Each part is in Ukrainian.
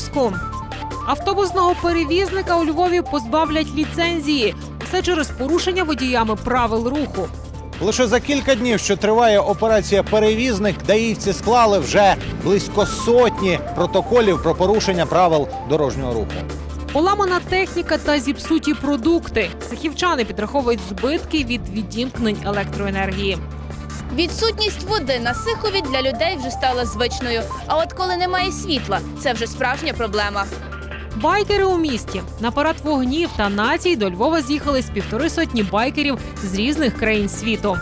Сьогодні автобусного перевізника у Львові позбавлять ліцензії. Усе через порушення водіями правил руху. Лише за кілька днів, що триває операція Перевізник, даївці склали вже близько сотні протоколів про порушення правил дорожнього руху. Поламана техніка та зіпсуті продукти. Сихівчани підраховують збитки від відімкнень електроенергії. Відсутність води на Сихові для людей вже стала звичною. А от коли немає світла, це вже справжня проблема. Байкери у місті на парад вогнів та націй до Львова з'їхали з півтори сотні байкерів з різних країн світу.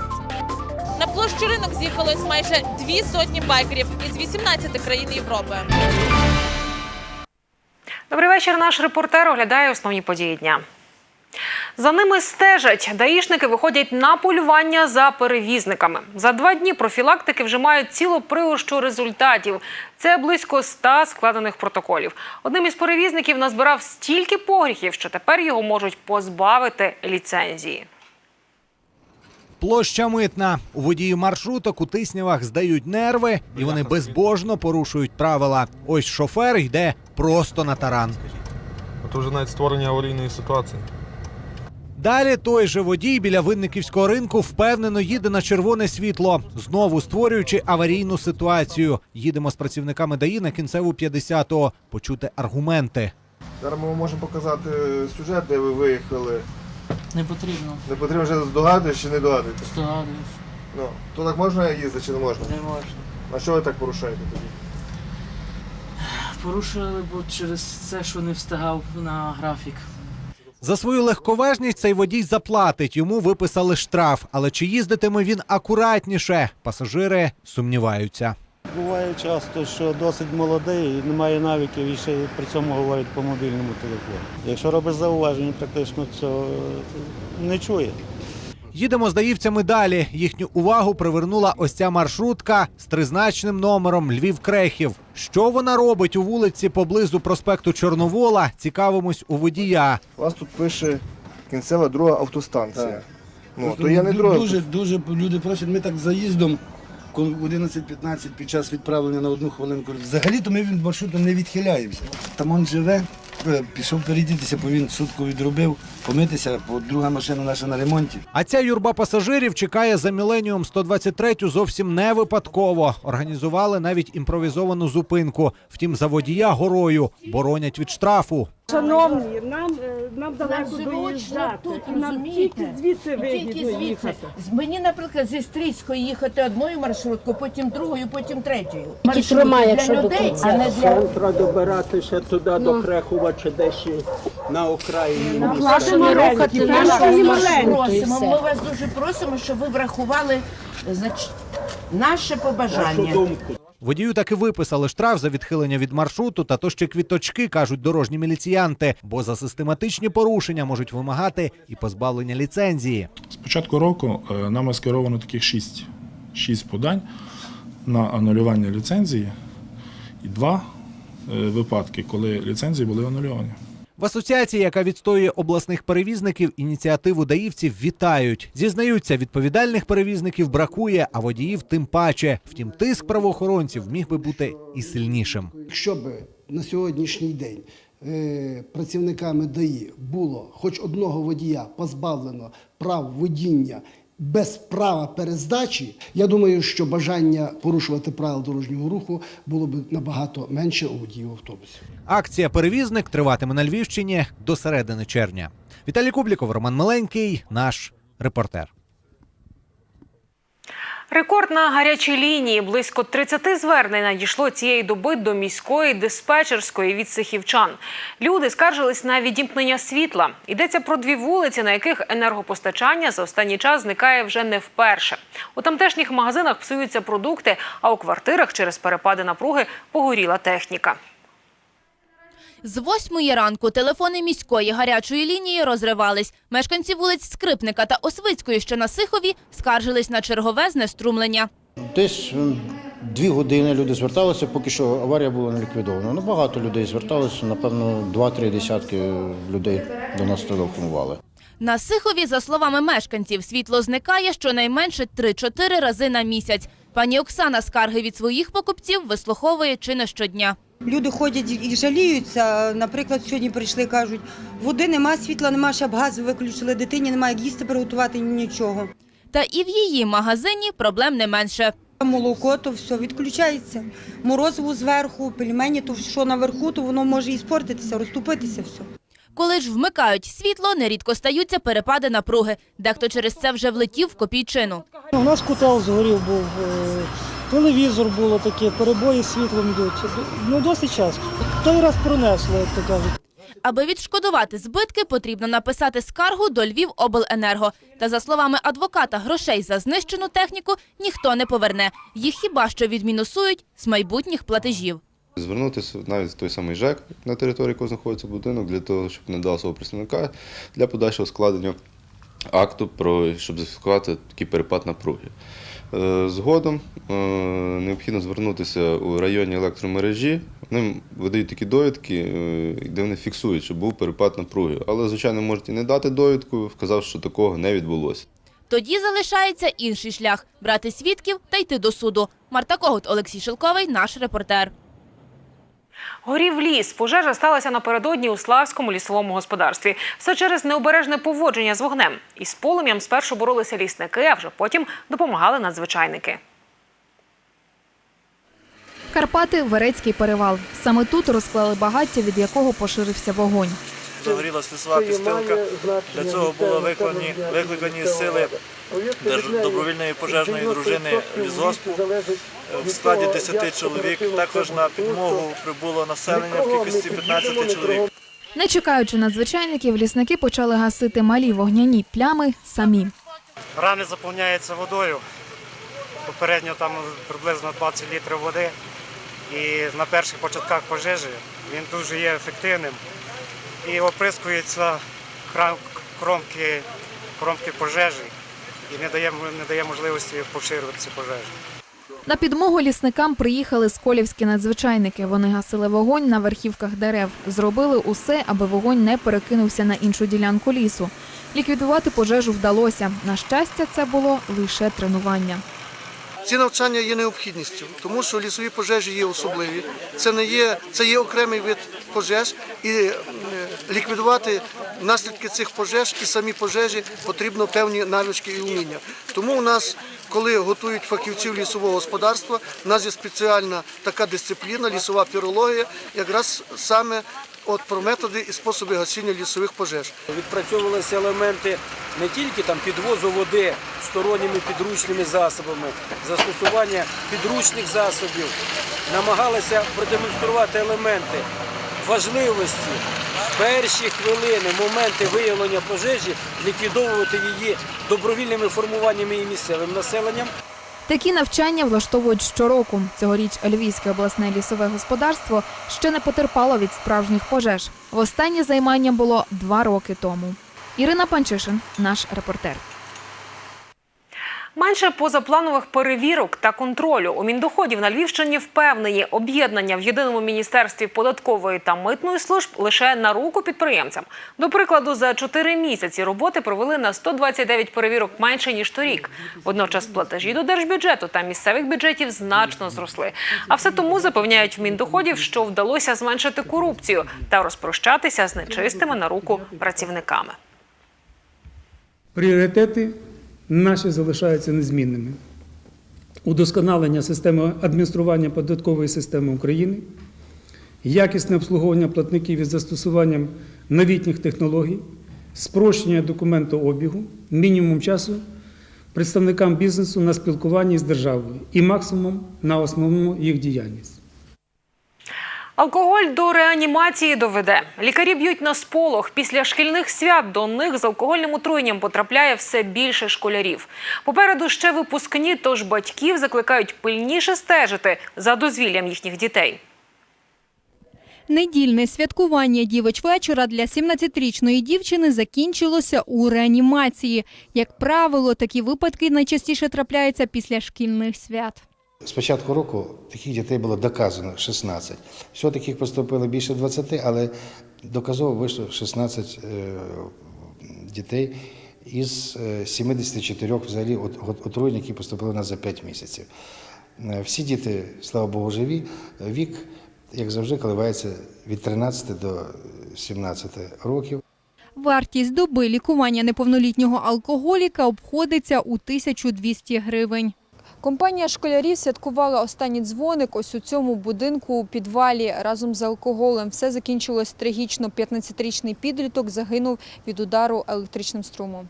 На площу ринок з'їхалось майже дві сотні байкерів із 18 країн Європи. Добрий вечір. Наш репортер оглядає основні події дня. За ними стежать. Даїшники виходять на полювання за перевізниками. За два дні профілактики вже мають цілу пригощу результатів. Це близько ста складених протоколів. Одним із перевізників назбирав стільки погріхів, що тепер його можуть позбавити ліцензії. Площа митна. У водії маршруток у тиснявах здають нерви, і вони безбожно порушують правила. Ось шофер йде просто на таран. Це вже навіть створення аварійної ситуації. Далі той же водій біля винниківського ринку впевнено їде на червоне світло, знову створюючи аварійну ситуацію. Їдемо з працівниками ДАІ на кінцеву 50-го. Почути аргументи. Зараз ми вам можемо показати сюжет, де ви виїхали. Не потрібно. Не потрібно вже здогадуєш чи не догадуєтесь. Здогадуюсь. Ну, то так можна їздити чи не можна? Не можна. А що ви так порушаєте тоді? Порушили, бо через це, що не встигав на графік. За свою легковажність цей водій заплатить. Йому виписали штраф. Але чи їздитиме він акуратніше? Пасажири сумніваються. Буває часто, що досить молодий, і немає навиків і ще при цьому говорить по мобільному телефону. Якщо робиш зауваження, практично цього не чує. Їдемо з даївцями далі. Їхню увагу привернула ось ця маршрутка з тризначним номером Львів Крехів. Що вона робить у вулиці поблизу проспекту Чорновола? Цікавимось у водія. У вас тут пише кінцева друга автостанція. Так. Ну, то я не друга. Дуже, дуже люди просять, ми так заїздом, коли в 11-15 під час відправлення на одну хвилинку. Взагалі-то ми від маршруту не відхиляємося. Там он живе, пішов перейдітися, бо він сутку відробив, помитися, бо друга машина наша на ремонті. А ця юрба пасажирів чекає за Міленіум 123 зовсім не випадково. Організували навіть імпровізовану зупинку. Втім, за водія горою боронять від штрафу. Шановні, нам, е, нам далеко доїжджати. І нам тільки звідси вигідно їхати. Мені, наприклад, зі Стрийської їхати одною маршруткою, потім другою, потім третьою. Трьома, для людей, а не для Центра добиратися туди до Крехова чи десь на Україні. Нашими рухати Ми вас просимо, ми вас дуже просимо, щоб ви врахували знач... наше побажання. Водію таки виписали штраф за відхилення від маршруту та то ще квіточки, кажуть дорожні міліціянти, бо за систематичні порушення можуть вимагати і позбавлення ліцензії. З початку року е, нами скеровано таких шість, шість подань на анулювання ліцензії і два випадки, коли ліцензії були анульовані. В асоціації, яка відстоює обласних перевізників, ініціативу даївців вітають. Зізнаються, відповідальних перевізників бракує, а водіїв тим паче. Втім, тиск правоохоронців міг би бути і сильнішим. Якщо б на сьогоднішній день е, працівниками ДАІ було хоч одного водія позбавлено прав водіння без права перездачі, я думаю, що бажання порушувати правила дорожнього руху було б набагато менше у водіїв автобусів. Акція Перевізник триватиме на Львівщині до середини червня. Віталій Кубліков, Роман Миленький, наш репортер. Рекорд на гарячій лінії. Близько 30 звернень надійшло цієї доби до міської диспетчерської від сихівчан. Люди скаржились на відімкнення світла. Йдеться про дві вулиці, на яких енергопостачання за останній час зникає вже не вперше. У тамтешніх магазинах псуються продукти, а у квартирах через перепади напруги погоріла техніка. З восьмої ранку телефони міської гарячої лінії розривались. Мешканці вулиць Скрипника та Освицької, що на Сихові, скаржились на чергове знеструмлення. Десь дві години люди зверталися, поки що аварія була не ліквідована. Ну, багато людей зверталося, напевно, два-три десятки людей до нас телефонували. На Сихові, за словами мешканців, світло зникає щонайменше 3-4 рази на місяць. Пані Оксана скарги від своїх покупців вислуховує чи не щодня. Люди ходять і жаліються. Наприклад, сьогодні прийшли, кажуть, води нема, світла нема, щоб газ виключили, дитині немає як їсти приготувати нічого. Та і в її магазині проблем не менше. Молоко, то все відключається. Морозиво зверху, пельмені, то що наверху, то воно може і спортитися, розтопитися все. Коли ж вмикають світло, нерідко стаються перепади напруги. Дехто через це вже влетів в копійчину. У нас котел згорів був, е, телевізор було таке, перебої з світлом йдуть. Ну, досить часто. Той раз пронесло, як то кажуть. Аби відшкодувати збитки, потрібно написати скаргу до Львівобленерго. Та за словами адвоката, грошей за знищену техніку ніхто не поверне. Їх хіба що відмінусують з майбутніх платежів. Звернутися навіть в той самий ЖЕК, на території якого знаходиться будинок, для того, щоб не дав свого представника для подальшого складення акту про щоб зафіксувати такий перепад напруги. Е, Згодом е, необхідно звернутися у районні електромережі. Вони видають такі довідки, е, де вони фіксують, що був перепад напруги. Але, звичайно, можуть і не дати довідку, вказав, що такого не відбулося. Тоді залишається інший шлях – брати свідків та йти до суду. Марта Когут, Олексій Шелковий, наш репортер. Горів ліс. Пожежа сталася напередодні у Славському лісовому господарстві. Все через необережне поводження з вогнем. Із полум'ям спершу боролися лісники, а вже потім допомагали надзвичайники. Карпати Верецький перевал. Саме тут розклали багаття, від якого поширився вогонь. Загорілася лісова підстилка. Для цього були викликані, викликані сили добровільної пожежної дружини лісгоспу в складі 10 чоловік. Також на підмогу прибуло населення в кількості 15 чоловік. Не чекаючи надзвичайників, лісники почали гасити малі вогняні плями самі. Рани заповняються водою. Попередньо там приблизно 20 літрів води. І на перших початках пожежі він дуже є ефективним. І оприскується кромки, кромки пожежі і не дає, не дає можливості поширюватися пожежі. На підмогу лісникам приїхали сколівські надзвичайники. Вони гасили вогонь на верхівках дерев. Зробили усе, аби вогонь не перекинувся на іншу ділянку лісу. Ліквідувати пожежу вдалося. На щастя, це було лише тренування. Ці навчання є необхідністю, тому що лісові пожежі є особливі. Це не є це є окремий вид пожеж, і е, ліквідувати наслідки цих пожеж і самі пожежі потрібно певні навички і уміння. Тому у нас, коли готують фахівців лісового господарства, у нас є спеціальна така дисципліна, лісова пірологія, якраз саме от про методи і способи гасіння лісових пожеж. Відпрацьовувалися елементи не тільки там підвозу води сторонніми підручними засобами, застосування підручних засобів, намагалися продемонструвати елементи важливості в перші хвилини, моменти виявлення пожежі, ліквідовувати її добровільними формуваннями і місцевим населенням. Такі навчання влаштовують щороку. Цьогоріч Львівське обласне лісове господарство ще не потерпало від справжніх пожеж. Востаннє займання було два роки тому. Ірина Панчишин, наш репортер. Менше позапланових перевірок та контролю у Міндоходів на Львівщині впевнені об'єднання в єдиному міністерстві податкової та митної служб лише на руку підприємцям. До прикладу, за чотири місяці роботи провели на 129 перевірок менше ніж торік. Водночас платежі до держбюджету та місцевих бюджетів значно зросли. А все тому запевняють в Міндоходів, що вдалося зменшити корупцію та розпрощатися з нечистими на руку працівниками. Пріоритети наші залишаються незмінними. Удосконалення системи адміністрування податкової системи України, якісне обслуговування платників із застосуванням новітніх технологій, спрощення документообігу, мінімум часу представникам бізнесу на спілкуванні з державою і максимум на основну їх діяльність. Алкоголь до реанімації доведе. Лікарі б'ють на сполох. Після шкільних свят до них з алкогольним отруєнням потрапляє все більше школярів. Попереду ще випускні, тож батьків закликають пильніше стежити за дозвіллям їхніх дітей. Недільне святкування дівич-вечора для 17-річної дівчини закінчилося у реанімації. Як правило, такі випадки найчастіше трапляються після шкільних свят. З початку року таких дітей було доказано 16. Всього таких поступило більше 20, але доказово вийшло 16 е, дітей із е, 74 взагалі от- от- отруєнь, які поступили нас за 5 місяців. Е, Всі діти, слава Богу, живі. Вік, як завжди, коливається від 13 до 17 років. Вартість доби лікування неповнолітнього алкоголіка обходиться у 1200 гривень. Компанія школярів святкувала останній дзвоник ось у цьому будинку у підвалі разом з алкоголем. Все закінчилось трагічно. 15-річний підліток загинув від удару електричним струмом.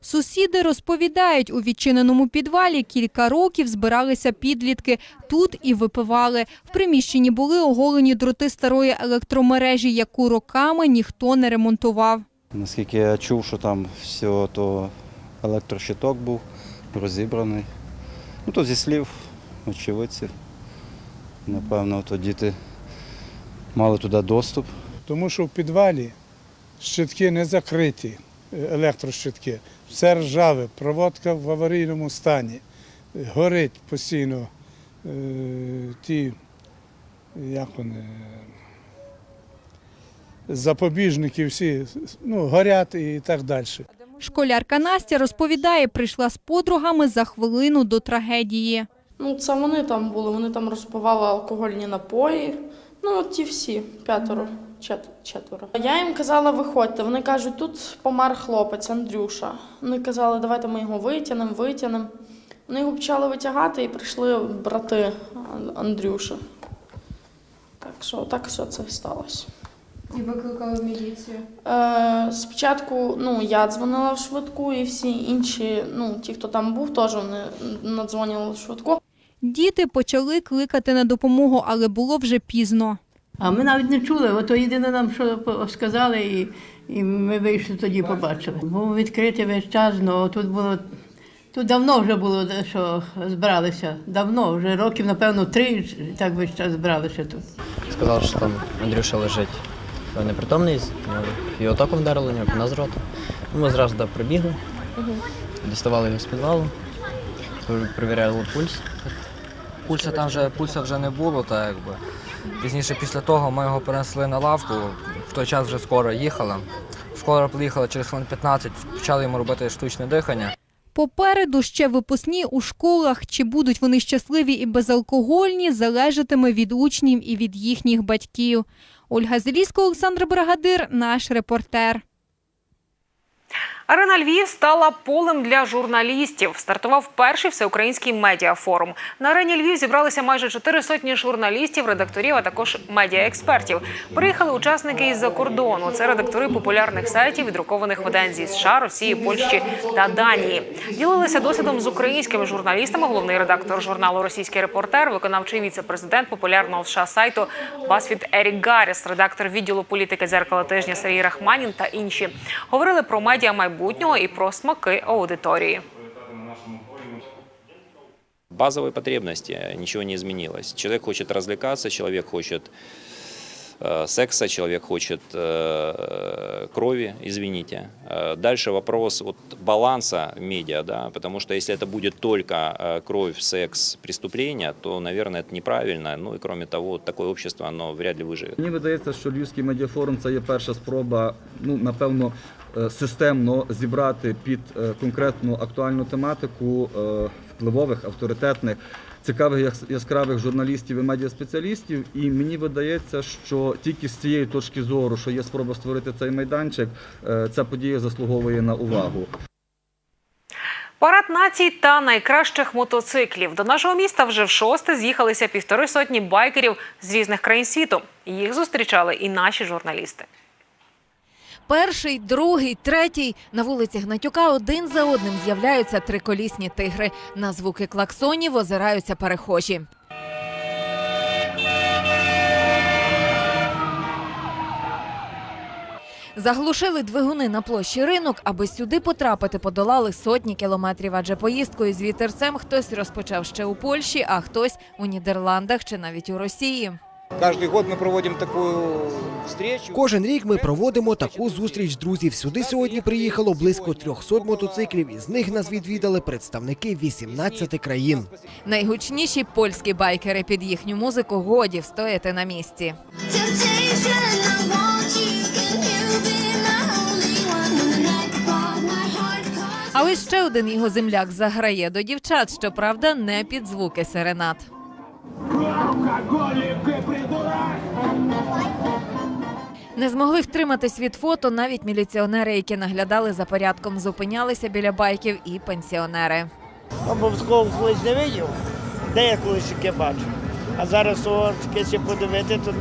Сусіди розповідають, у відчиненому підвалі кілька років збиралися підлітки. Тут і випивали. В приміщенні були оголені дроти старої електромережі, яку роками ніхто не ремонтував. Наскільки я чув, що там все, то електрощиток був розібраний. Ну, то зі слів очевидців. Напевно, то діти мали туди доступ. Тому що в підвалі щитки не закриті, е, електрощитки. Все ржаве, проводка в аварійному стані. Горить постійно е, ті, як вони, запобіжники всі ну, горять і так далі. Школярка Настя розповідає, прийшла з подругами за хвилину до трагедії. Ну, це вони там були, вони там розпивали алкогольні напої. Ну, от ті всі, п'ятеро, чет- четверо. Я їм казала, виходьте. Вони кажуть, тут помер хлопець Андрюша. Вони казали, давайте ми його витягнемо, витягнемо. Вони його почали витягати і прийшли брати Андрюша. Так що так все це сталося. І викликали міліцію. Е, спочатку ну, я дзвонила в швидку, і всі інші, ну, ті, хто там був, теж вони надзвонили в швидку. Діти почали кликати на допомогу, але було вже пізно. А ми навіть не чули, ото єдине нам, що сказали, і, і ми вийшли тоді, побачили. Був відкритий весь час, але тут було. Тут давно вже було, що збиралися. Давно, вже років, напевно, три так весь час збиралися тут. Сказав, що там Андрюша лежить непритомний, його током вдарили, у нього піна з рота. Ми зразу туди прибігли, діставали його з підвалу, перевіряли пульс. Пульса там вже пульса вже не було, так якби. Пізніше після того ми його перенесли на лавку. В той час вже скоро їхала. Скоро приїхала через хвилин 15, почали йому робити штучне дихання. Попереду ще випускні у школах. Чи будуть вони щасливі і безалкогольні, залежатиме від учнів і від їхніх батьків. Ольга Зелісько, Олександр Бригадир, наш репортер. Арена Львів стала полем для журналістів. Стартував перший всеукраїнський медіафорум. На арені Львів зібралися майже чотири сотні журналістів, редакторів, а також медіаекспертів. Приїхали учасники із-за кордону. Це редактори популярних сайтів друкованих видань зі США, Росії, Польщі та Данії. Ділилися досвідом з українськими журналістами. Головний редактор журналу Російський репортер, виконавчий віце-президент популярного в США сайту Басфіт Ерік Гарріс, редактор відділу політики дзеркала тижня Сергій Рахманін та інші. Говорили про медіа майбутнього і про смаки аудиторії. базовые потребности, ничего не изменилось. Человек хочет развлекаться, человек хочет секса, человек хочет э, крови, извините. Э, Дальше вопрос вот баланса медиа, да, потому что если это будет только э, кровь, секс, преступления, то, наверное, это неправильно. Ну и кроме того, такое общество, оно вряд ли выживет. Мені видається, що Львівський медіафорум це є перша спроба, ну напевно, е, системно зібрати під е, конкретну актуальну тематику е, впливових, авторитетних, цікавих яскравих журналістів і медіаспеціалістів. І мені видається, що тільки з цієї точки зору, що є спроба створити цей майданчик, е, ця подія заслуговує на увагу. Парад націй та найкращих мотоциклів. До нашого міста вже в шосте з'їхалися півтори сотні байкерів з різних країн світу. Їх зустрічали і наші журналісти. Перший, другий, третій. На вулиці Гнатюка один за одним з'являються триколісні тигри. На звуки клаксонів озираються перехожі. Заглушили двигуни на площі ринок, аби сюди потрапити, подолали сотні кілометрів. Адже поїздкою з вітерцем хтось розпочав ще у Польщі, а хтось у Нідерландах чи навіть у Росії. Каждый год мы проводим такую встречу. Кожен рік ми проводимо таку зустріч друзів. Сюди сьогодні приїхало близько 300 мотоциклів. Із них нас відвідали представники 18 країн. Найгучніші польські байкери під їхню музику годі встояти на місці. А ось ще один його земляк заграє до дівчат, щоправда, не під звуки серенад. Не змогли втриматись від фото навіть міліціонери, які наглядали за порядком, зупинялися біля байків і пенсіонери. Обов'язково колись не видів, де я колись таке бачу. А зараз таке подивити, то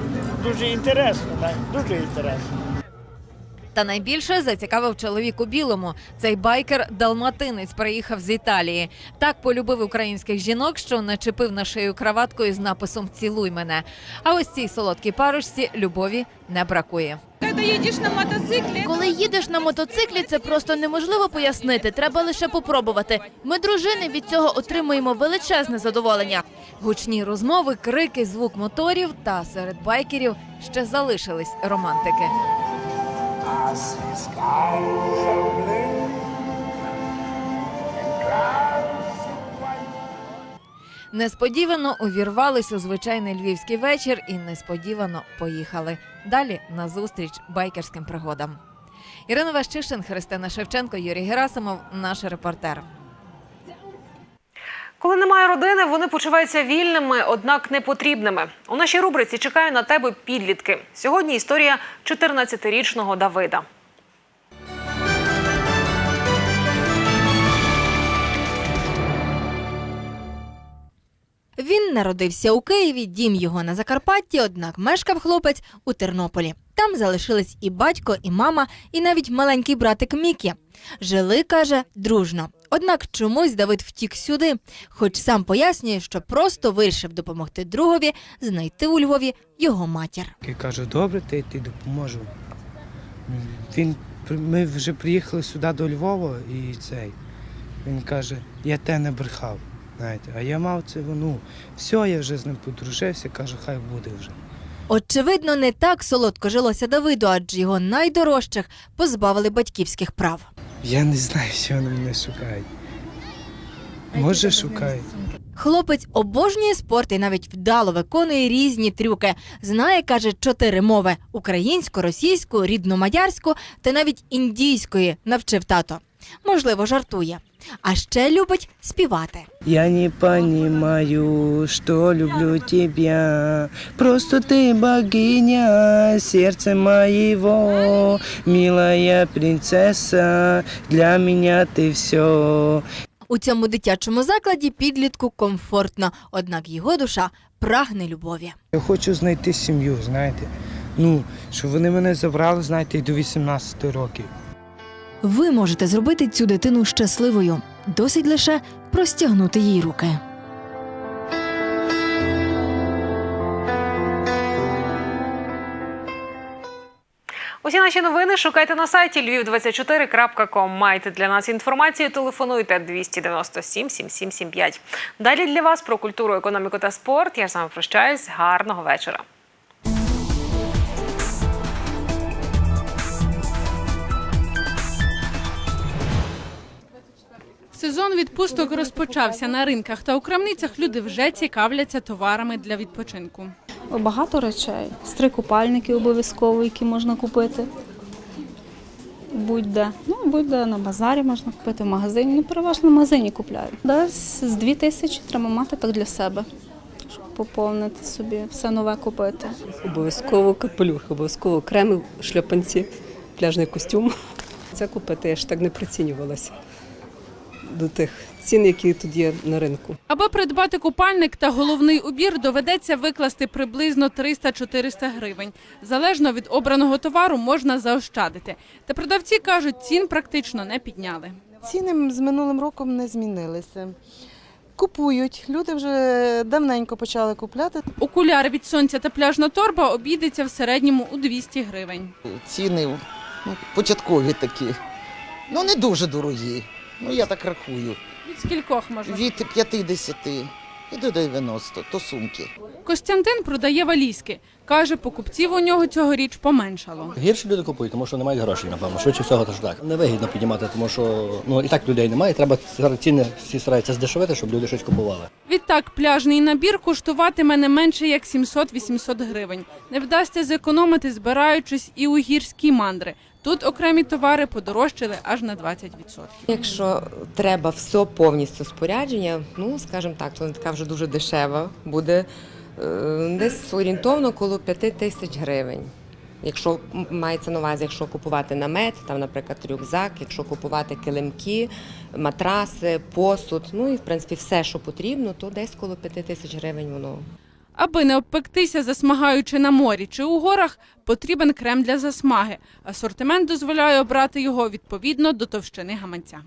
дуже інтересно, дуже інтересно. Та найбільше зацікавив чоловік у білому. Цей байкер далматинець приїхав з Італії. Так полюбив українських жінок, що начепив на шию краваткою з написом Цілуй мене. А ось цій солодкій парочці любові не бракує. Їдеш на мотоциклі, коли їдеш на мотоциклі, це просто неможливо пояснити. Треба лише попробувати. Ми, дружини, від цього отримуємо величезне задоволення. Гучні розмови, крики, звук моторів та серед байкерів ще залишились романтики. Несподівано увірвались у звичайний львівський вечір і несподівано поїхали. Далі на зустріч байкерським пригодам. Ірина Ващишин, Христина Шевченко, Юрій Герасимов, наш репортер. Коли немає родини, вони почуваються вільними, однак непотрібними. У нашій рубриці чекаю на тебе підлітки. Сьогодні історія 14-річного Давида. Він народився у Києві, дім його на Закарпатті, однак мешкав хлопець у Тернополі. Там залишились і батько, і мама, і навіть маленький братик Мікі. Жили, каже, дружно. Однак чомусь Давид втік сюди, хоч сам пояснює, що просто вирішив допомогти другові знайти у Львові його матір. Я кажу, добре, ти, ти допоможу. Він, ми вже приїхали сюди до Львова і цей. Він каже, я те не брехав. Знаєте, а я мав це, ну, все, я вже з ним подружився, кажу, хай буде вже. Очевидно, не так солодко жилося Давиду, адже його найдорожчих позбавили батьківських прав. Я не знаю, що вони мене шукають. Може, шукають. Хлопець обожнює спорт і навіть вдало виконує різні трюки. Знає, каже, чотири мови: українську, російську, рідну мадярську та навіть індійської навчив тато. Можливо, жартує. А ще любить співати. Я не понимаю, что люблю тебя. Просто ты богиня сердца моего, милая принцесса, для меня ты все. У цьому дитячому закладі підлітку комфортно, однак його душа прагне любові. Я хочу знайти сім'ю, знаєте. Ну, щоб вони мене забрали, знаєте, і до 18 років. Ви можете зробити цю дитину щасливою. Досить лише простягнути їй руки. Усі наші новини шукайте на сайті lviv24.com. Маєте для нас інформацію, телефонуйте 297 7775. Далі для вас про культуру, економіку та спорт. Я з вами прощаюсь. Гарного вечора. Сезон відпусток розпочався на ринках та у крамницях. Люди вже цікавляться товарами для відпочинку. Багато речей. Три купальники обов'язково, які можна купити. Будь-де. Ну, будь-де на базарі можна купити, в магазині. Ну, переважно в магазині купляють. Десь з дві тисячі треба мати так для себе, щоб поповнити собі, все нове купити. Обов'язково капелюх, обов'язково креми, шльопанці, пляжний костюм. Це купити я ж так не прицінювалася до тих цін, які тут є на ринку. Аби придбати купальник та головний убір, доведеться викласти приблизно 300-400 гривень. Залежно від обраного товару можна заощадити. Та продавці кажуть, цін практично не підняли. Ціни з минулим роком не змінилися. Купують. Люди вже давненько почали купляти. Окуляри від сонця та пляжна торба обійдеться в середньому у 200 гривень. Ціни ну, початкові такі. Ну, не дуже дорогі. Ну, я так рахую. Від скількох можна? Від 50. і до 90, то сумки. Костянтин продає валізки. Каже, покупців у нього цьогоріч поменшало. Гірше люди купують, тому що не мають грошей, напевно. Швидше всього, то ж так. Невигідно піднімати, тому що ну і так людей немає. Треба ціни всі стараються здешевити, щоб люди щось купували. Відтак, пляжний набір коштуватиме не менше як 700-800 гривень. Не вдасться зекономити, збираючись і у гірські мандри. Тут окремі товари подорожчали аж на 20%. Якщо треба все повністю спорядження, ну скажімо так, то не така вже дуже дешева буде е, десь орієнтовно коло 5 тисяч гривень. Якщо мається на увазі, якщо купувати намет, там, наприклад, рюкзак, якщо купувати килимки, матраси, посуд, ну і в принципі все, що потрібно, то десь коло 5 тисяч гривень воно Аби не обпектися, засмагаючи на морі чи у горах, потрібен крем для засмаги. Асортимент дозволяє обрати його відповідно до товщини гаманця.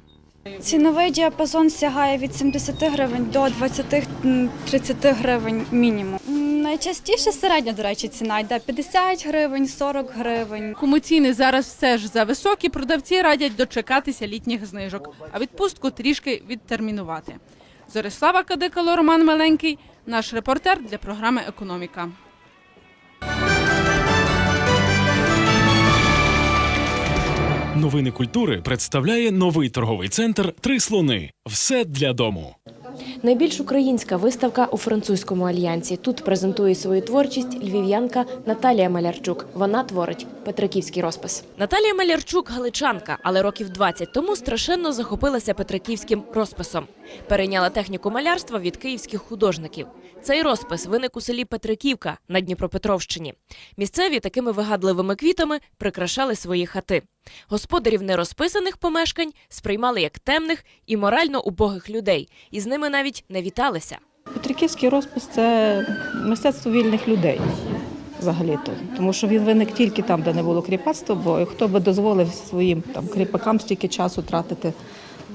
Ціновий діапазон сягає від 70 гривень до 20-30 гривень мінімум. Найчастіше середня, до речі, ціна йде 50 гривень, 40 гривень. Кому ціни зараз все ж за високі, продавці радять дочекатися літніх знижок, а відпустку трішки відтермінувати. Зорислава Кадикало, Роман Меленький, наш репортер для програми Економіка. Новини культури представляє новий торговий центр Три слони. Все для дому. Найбільш українська виставка у французькому альянсі. Тут презентує свою творчість львів'янка Наталія Малярчук. Вона творить петриківський розпис. Наталія Малярчук галичанка, але років 20 тому страшенно захопилася петриківським розписом. Перейняла техніку малярства від київських художників. Цей розпис виник у селі Петриківка на Дніпропетровщині. Місцеві такими вигадливими квітами прикрашали свої хати. Господарів нерозписаних помешкань сприймали як темних і морально убогих людей, і з ними навіть не віталися. Петриківський розпис це мистецтво вільних людей. Взагалі-то, тому що він виник тільки там, де не було кріпацтва, бо хто би дозволив своїм там кріпакам стільки часу тратити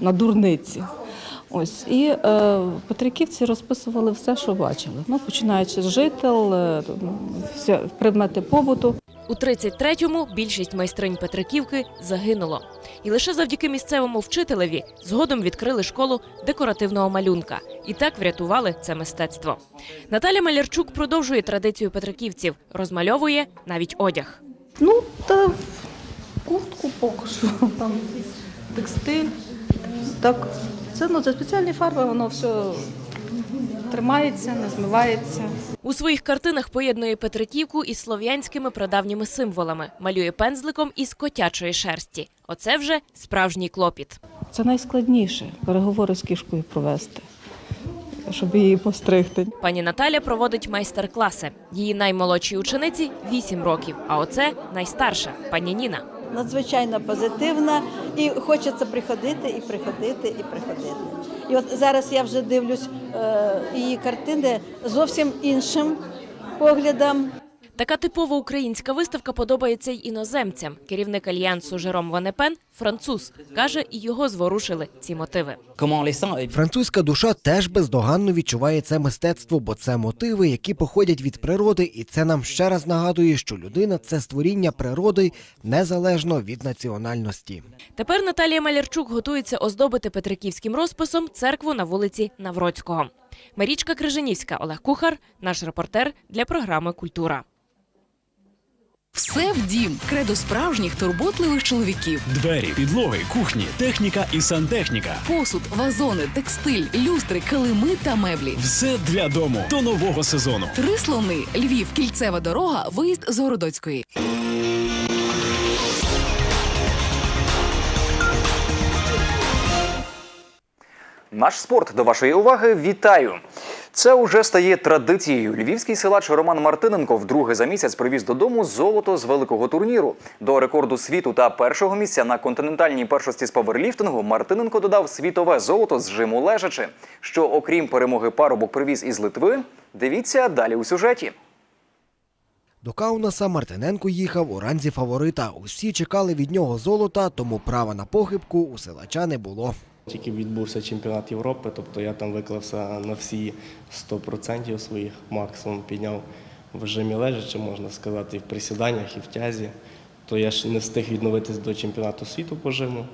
на дурниці. Ось і е, петриківці розписували все, що бачили. Ну, починаючи з жител, е, все, предмети побуту. У 33-му більшість майстринь Петриківки загинуло. І лише завдяки місцевому вчителеві згодом відкрили школу декоративного малюнка і так врятували це мистецтво. Наталя Малярчук продовжує традицію петриківців, розмальовує навіть одяг. Ну, та куртку поки що, там текстиль. Так, це, ну, це спеціальні фарби, воно все тримається, не змивається. У своїх картинах поєднує Петриківку із слов'янськими прадавніми символами, малює пензликом із котячої шерсті. Оце вже справжній клопіт. Це найскладніше переговори з кішкою провести, щоб її постригти. Пані Наталя проводить майстер-класи. Її наймолодшій учениці 8 років, а оце найстарша пані Ніна. Надзвичайно позитивна, і хочеться приходити, і приходити, і приходити. І от зараз я вже дивлюсь е, її картини зовсім іншим поглядом. Така типова українська виставка подобається й іноземцям. Керівник альянсу Жером Ванепен француз каже, і його зворушили ці мотиви. Французька душа теж бездоганно відчуває це мистецтво, бо це мотиви, які походять від природи, і це нам ще раз нагадує, що людина це створіння природи незалежно від національності. Тепер Наталія Малярчук готується оздобити петриківським розписом церкву на вулиці Навроцького. Марічка Крижанівська, Олег Кухар, наш репортер для програми Культура. Все в дім. Кредо справжніх турботливих чоловіків. Двері, підлоги, кухні, техніка і сантехніка. Посуд, вазони, текстиль, люстри, килими та меблі. Все для дому до нового сезону. Три слони. Львів, кільцева дорога, виїзд з Городоцької. Наш спорт до вашої уваги. Вітаю! Це уже стає традицією. Львівський силач Роман Мартиненко вдруге за місяць привіз додому золото з великого турніру. До рекорду світу та першого місця на континентальній першості з паверліфтингу Мартиненко додав світове золото з жиму лежачи. Що, окрім перемоги парубок привіз із Литви, дивіться далі у сюжеті. До Каунаса Мартиненко їхав у ранзі фаворита. Усі чекали від нього золота, тому права на похибку у силача не було. Тільки відбувся чемпіонат Європи, тобто я там виклався на всі 100% своїх, максимум підняв в режимі лежачи, можна сказати, і в присіданнях, і в тязі. То я ж не встиг відновитись до чемпіонату світу по жиму,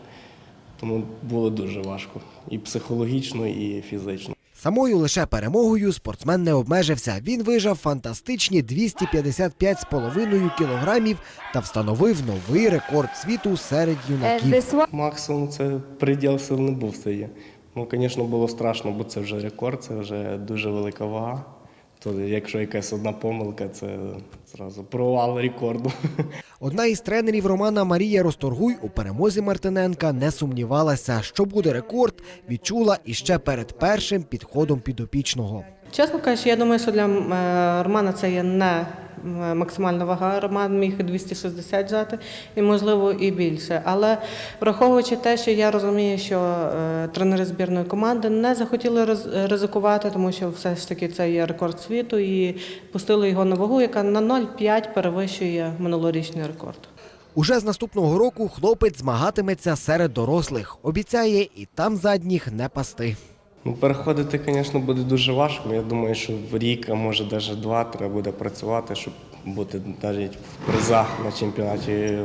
тому було дуже важко і психологічно, і фізично. Самою лише перемогою спортсмен не обмежився. Він вижав фантастичні 255,5 кілограмів та встановив новий рекорд світу серед юнаків. Максимум це приділ сил не був це є. Ну, звісно, було страшно, бо це вже рекорд, це вже дуже велика вага. То якщо якась одна помилка, це зразу провал рекорду. Одна із тренерів Романа Марія Росторгуй у перемозі Мартиненка не сумнівалася, що буде рекорд, відчула іще перед першим підходом підопічного. Чесно кажучи, я думаю, що для е, Романа це є не максимальна вага. Роман міг 260 взяти і, можливо, і більше. Але враховуючи те, що я розумію, що е, тренери збірної команди не захотіли ризикувати, тому що все ж таки це є рекорд світу, і пустили його на вагу, яка на 0,5 перевищує минулорічний рекорд. Уже з наступного року хлопець змагатиметься серед дорослих. Обіцяє і там задніх не пасти. Ну, переходити, звісно, буде дуже важко. Я думаю, що в рік, а може навіть два, треба буде працювати, щоб бути навіть в призах на чемпіонаті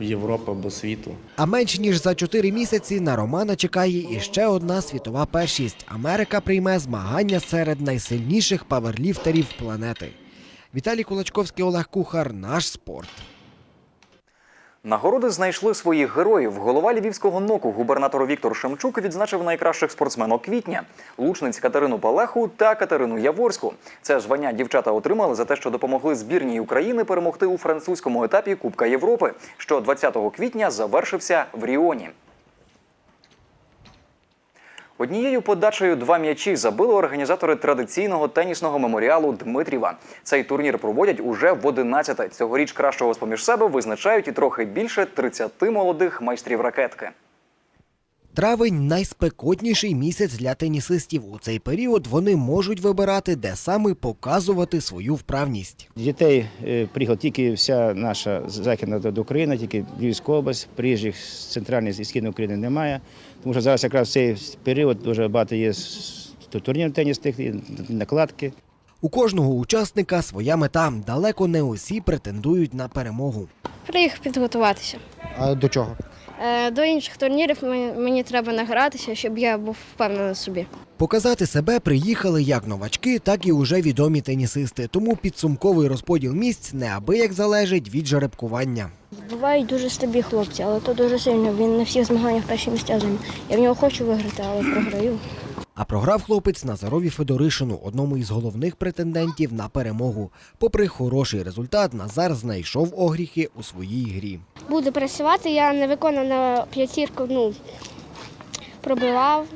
Європи або світу. А менш ніж за чотири місяці на Романа чекає іще одна світова першість. Америка прийме змагання серед найсильніших паверліфтерів планети. Віталій Кулачковський, Олег Кухар, наш спорт. Нагороди знайшли своїх героїв. Голова львівського ноку губернатор Віктор Шемчук відзначив найкращих спортсменок квітня лучниць Катерину Палеху та Катерину Яворську. Це звання дівчата отримали за те, що допомогли збірній України перемогти у французькому етапі Кубка Європи, що 20 квітня завершився в Ріоні. Однією подачею два м'ячі забили організатори традиційного тенісного меморіалу Дмитріва. Цей турнір проводять уже в 11 Цьогоріч кращого з поміж себе визначають і трохи більше 30 молодих майстрів ракетки. Травень найспекотніший місяць для тенісистів. У цей період вони можуть вибирати, де саме показувати свою вправність. Дітей е, приїхала тільки вся наша західна до України, тільки Львівська область, приїжджих з центральної і східної України немає. Тому що зараз якраз в цей період дуже багато є турнірів тенісних, накладки. У кожного учасника своя мета. Далеко не усі претендують на перемогу. Приїхав підготуватися. А до чого? Е, До інших турнірів мені, мені треба награтися, щоб я був впевнений собі. Показати себе приїхали як новачки, так і уже відомі тенісисти. Тому підсумковий розподіл місць неабияк залежить від жеребкування. Бувають дуже слабі хлопці, але то дуже сильно. Він на всіх змаганнях перші місця займає. Я в нього хочу виграти, але програю. А програв хлопець Назарові Федоришину, одному із головних претендентів на перемогу. Попри хороший результат, Назар знайшов огріхи у своїй грі. Буду працювати, я не виконав на п'ятірку, ну пробивав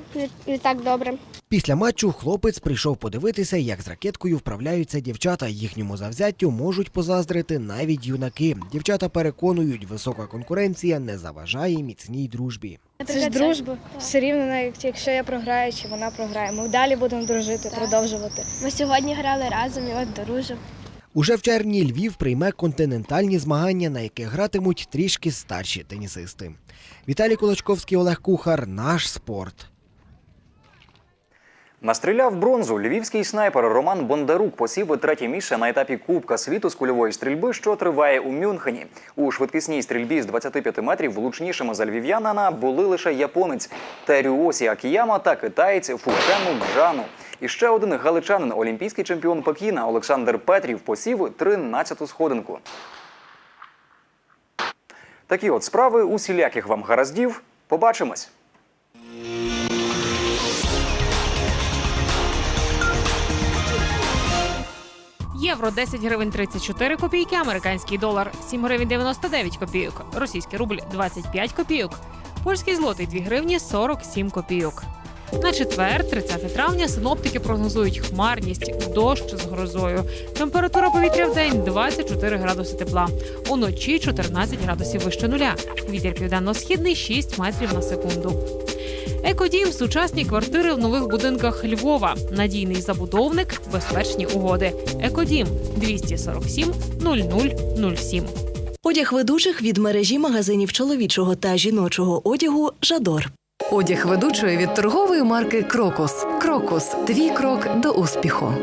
не так добре. Після матчу хлопець прийшов подивитися, як з ракеткою вправляються дівчата. Їхньому завзяттю можуть позаздрити навіть юнаки. Дівчата переконують, висока конкуренція не заважає міцній дружбі. Це ж дружба. Все рівно, навіть якщо я програю, чи вона програє. Ми далі будемо дружити, продовжувати. Ми сьогодні грали разом і от дружимо. Уже в червні Львів прийме континентальні змагання, на яких гратимуть трішки старші тенісисти. Віталій Кулачковський, Олег Кухар, наш спорт. Настріляв бронзу. Львівський снайпер Роман Бондарук посів третє місце на етапі Кубка світу з кульової стрільби, що триває у Мюнхені. У швидкісній стрільбі з 25 метрів влучнішими за львів'янина були лише японець Терюосі Акіяма та китаєць Фукему Джану. І ще один галичанин, олімпійський чемпіон Пекіна Олександр Петрів посів 13-ту сходинку. Такі от справи усіляких вам гараздів. Побачимось! Євро 10 гривень 34 копійки, американський долар 7 гривень 99 копійок, російський рубль 25 копійок, польський злотий 2 гривні 47 копійок. На четвер, 30 травня, синоптики прогнозують хмарність, дощ з грозою. Температура повітря в день 24 градуси тепла. Уночі 14 градусів вище нуля. Вітер південно-східний 6 метрів на секунду. Екодім сучасні квартири в нових будинках Львова. Надійний забудовник, безпечні угоди. Екодім 247 0007. Одяг ведучих від мережі магазинів чоловічого та жіночого одягу Жадор. Одяг ведучої від торгової марки Крокус. Крокус твій крок до успіху.